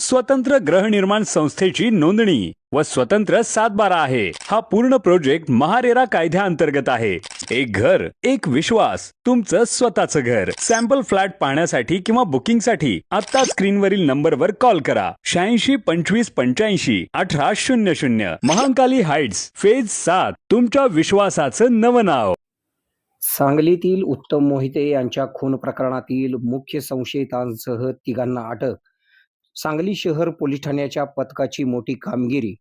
स्वतंत्र गृहनिर्माण संस्थेची नोंदणी व स्वतंत्र सातबारा आहे. हा पूर्ण प्रोजेक्ट महारेरा कायद्याअंतर्गत आहे. एक घर एक विश्वास तुमचं स्वतःचं घर. सॅम्पल फ्लॅट पाहण्यासाठी किंवा बुकिंगसाठी आता स्क्रीनवरील नंबरवर कॉल करा. शहाऐंशी पंचवीस पंच्याऐंशी अठरा शून्य शून्य. महाकाली हाइट्स फेज सात तुमच्या विश्वासाचं नवं नाव. सांगलीतील उत्तम मोहिते यांच्या खून प्रकरणातील मुख्य संशयितांसह तिघांना अटक. सांगली शहर पोलीस ठाण्याच्या पथकाची मोठी कामगिरी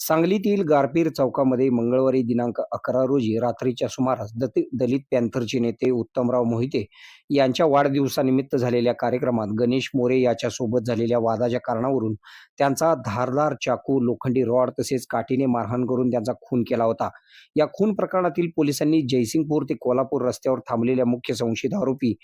सांगलीतील गारपीर चौकामध्ये मंगळवारी दिनांक अकरा रोजी रात्रीच्या सुमारास दति दलित पॅन्थरचे नेते उत्तमराव मोहिते यांच्या वाढदिवसानिमित्त झालेल्या कार्यक्रमात गणेश मोरे याच्यासोबत झालेल्या वादाच्या कारणावरून त्यांचा धारदार चाकू लोखंडी रॉड तसेच काठीने मारहाण करून त्यांचा खून केला होता. या खून प्रकरणातील पोलिसांनी जयसिंगपूर ते कोल्हापूर रस्त्यावर थांबलेल्या मुख्य संशयित आरोपी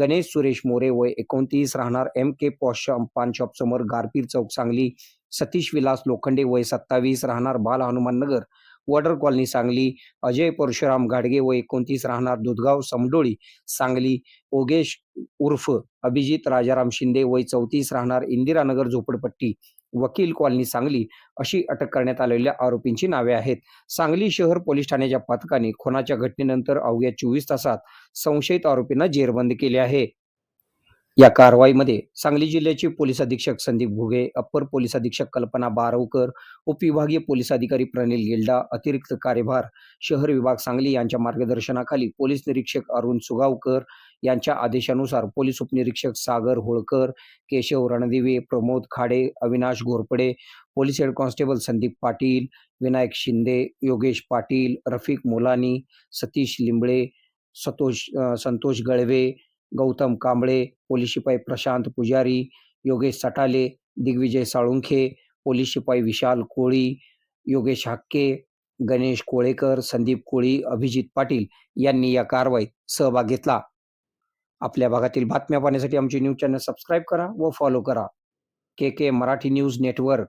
गणेश सुरेश मोरे वय एकोणतीस राहणार M K posh paan shop समोर गारपीर चौक सांगली सतीश विलास लोखंडे वय सत्तावीस राहणार बाल हनुमान नगर. Warder colony Sangli. Ajay Parshuram Gadge व एकोणतीस राहणार दुधगाव समडोळी सांगली. ओगेश उर्फ अभिजित राजाराम शिंदे वय चौतीस राहणार इंदिरानगर झोपडपट्टी. वकील कॉलनी सांगली. अशी अटक करण्यात आलेल्या आरोपींची नावे आहेत. सांगली शहर पोलीस ठाण्याच्या पथकाने खुनाच्या घटनेनंतर अवघ्या चोवीस तासात संशयित आरोपींना जेरबंद केले आहे. या कारवाईमध्ये सांगली जिल्ह्याचे पोलीस अधीक्षक संदीप भुगे अप्पर पोलीस अधीक्षक कल्पना बारवकर उपविभागीय पोलीस अधिकारी प्रणिल गिल्डा अतिरिक्त कार्यभार शहर विभाग सांगली यांच्या मार्गदर्शनाखाली पोलीस निरीक्षक अरुण सुगावकर यांच्या आदेशानुसार पोलीस उपनिरीक्षक Sagar Holkar Keshav Randive Pramod Khade Avinash Ghorpade police head constable Sandeep Patil Vinayak Shinde Yogesh Patil Rafiq Molani Satish Limbale Satosh Santosh Galve Gautam Kamble police शिपाई प्रशांत पुजारी योगेश सटाले दिग्विजय साळुंखे पोलीस शिपाई विशाल कोळी योगेश हाक्के गणेश कोळेकर संदीप कोळी अभिजित पाटील यांनी या कारवाईत सहभाग घेतला. आपल्या भागातील बातम्या पाहण्यासाठी आमचे न्यूज चॅनल सबस्क्राईब करा व फॉलो करा. K K Marathi news network.